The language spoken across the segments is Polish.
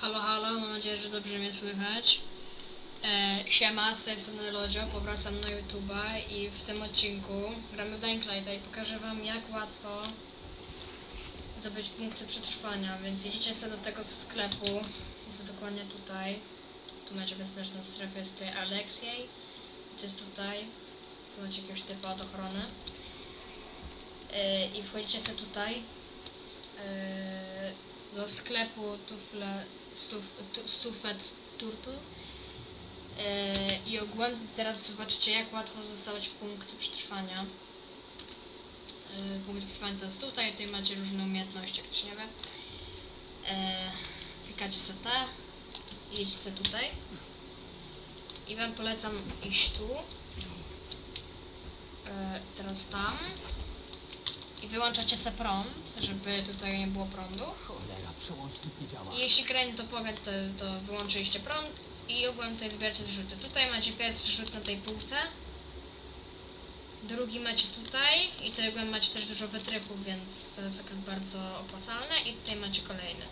Halo, halo, mam nadzieję, że dobrze mnie słychać. E, siema, z tej strony Lodzio, powracam na YouTube'a i w tym odcinku gramy w Dying i pokażę wam jak łatwo zdobyć punkty przetrwania, więc jedziecie sobie do tego sklepu, jest dokładnie tutaj. Tu macie bezpieczną strefę, jest tutaj Aleksiej, to jest tutaj, tu macie jakiegoś typa od ochrony. E, I wchodzicie sobie tutaj, e, do sklepu Tufle, stuf, tu, Stufet Turtle i ogólnie teraz zobaczycie jak łatwo zostawać punkty przetrwania. E, punkty przetrwania to jest tutaj, tutaj macie różne umiejętności, jak ktoś nie wie. E, klikacie sobie te i jedziecie sobie tutaj. I wam polecam iść tu. E, teraz tam. I wyłączacie se prąd, żeby tutaj nie było prądu. Cholera, przełącznik nie działa. I jeśli kraj to powie, to, to wyłączyliście prąd i ogólnie tutaj zbieracie zrzuty. Tutaj macie pierwszy rzut na tej półce. Drugi macie tutaj i tutaj ogólnie macie też dużo wytrychów, więc to jest akurat bardzo opłacalne i tutaj macie kolejny.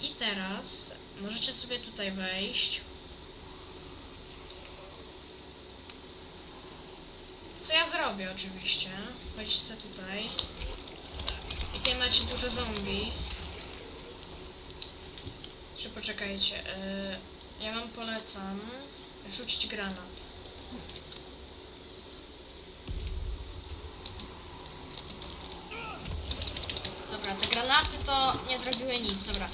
I teraz możecie sobie tutaj wejść. Co ja zrobię oczywiście. Wejdźcie tutaj. Tutaj macie dużo zombie. Czy poczekajcie, yy, ja wam polecam rzucić granat. Dobra, te granaty to nie zrobiły nic, dobra.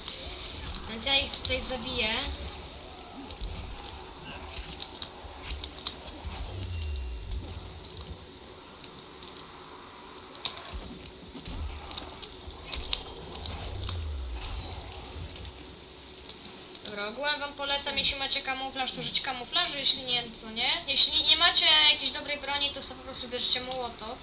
Więc ja ich tutaj zabiję. Dobra, wam polecam, jeśli macie kamuflaż, to żyć kamuflażu, jeśli nie, to nie. Jeśli nie macie jakiejś dobrej broni, to sobie po prostu bierzcie mołotow.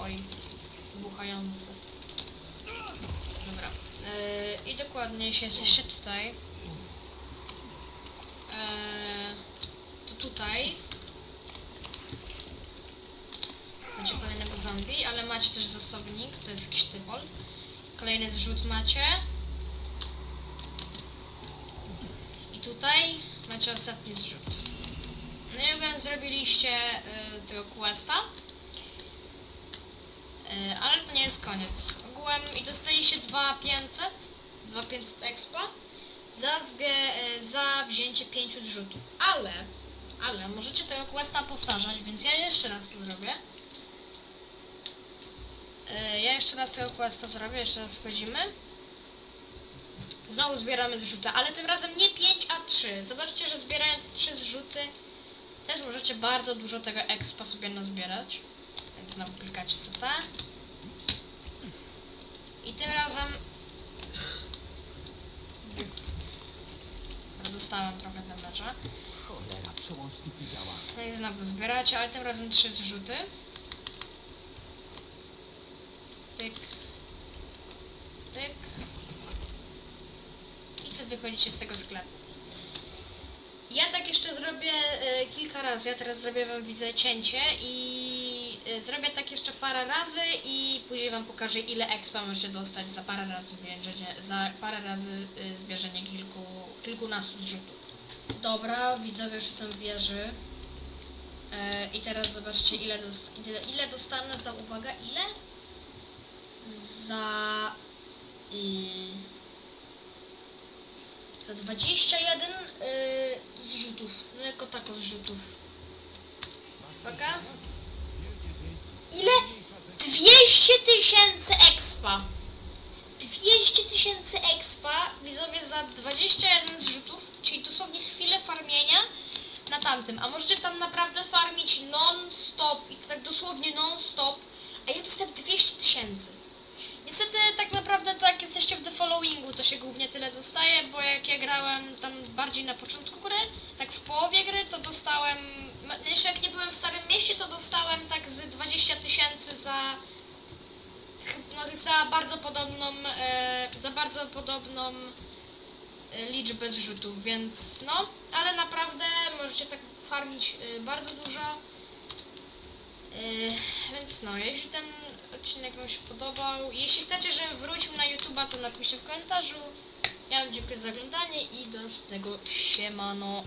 Oj, buchający. Dobra. Yy, I dokładnie, jeśli jesteście tutaj, yy, to tutaj Macie kolejnego zombie, ale macie też zasobnik, to jest jakiś typol. Kolejny zrzut macie. I tutaj macie ostatni zrzut. No i ogólnie zrobiliście y, tego questa. Y, ale to nie jest koniec. Ogółem i dostaliście 2500, 2500 expa za, zbie, y, za wzięcie 5 zrzutów. Ale, ale możecie tego questa powtarzać, więc ja jeszcze raz to zrobię. E, Ja jeszcze raz tego questa zrobię, jeszcze raz wchodzimy. Znowu zbieramy zrzuty, ale tym razem nie 5, a 3. Zobaczcie, że zbierając 3 zrzuty też możecie bardzo dużo tego expa sobie nazbierać. Więc znowu klikacie sobie te. I tym razem... Dostałem trochę damage'a. Cholera, przełącznik nie działa. No i znowu zbieracie, ale tym razem trzy zrzuty. Wychodzicie z tego sklepu. Ja tak jeszcze zrobię e, kilka razy. Ja teraz zrobię wam widzę cięcie i e, zrobię tak jeszcze parę razy i później wam pokażę ile expa możecie dostać za parę razy zbierzenie, za parę razy e, zbierzenie kilku, kilkunastu zrzutów. Dobra, widzowie już jestem w wieży. I teraz zobaczcie ile, dost ile, ile dostanę za, uwaga, ile? Za... y, za 21 y, zrzutów. No jako tako zrzutów. Uwaga. Ile? 200 tysięcy expa. 200 tysięcy expa, widzowie, za 21 zrzutów, czyli dosłownie chwilę farmienia na tamtym. A możecie tam naprawdę farmić non-stop i tak dosłownie non-stop, a ja dostałem 200 tysięcy. Niestety tak naprawdę to jak jesteście w The Followingu to się głównie tyle dostaje, bo jak ja grałem tam bardziej na początku gry, tak w połowie gry to dostałem, m- jeszcze jak nie byłem w Starym Mieście to dostałem tak z 20 tysięcy za no, za bardzo podobną, e, za bardzo podobną e, liczbę zrzutów, więc no, ale naprawdę możecie tak farmić e, bardzo dużo. więc no, jeśli ten odcinek Wam się podobał, jeśli chcecie, żebym wrócił na YouTube'a, to napiszcie w komentarzu. Ja Wam dziękuję za oglądanie i do następnego siemano.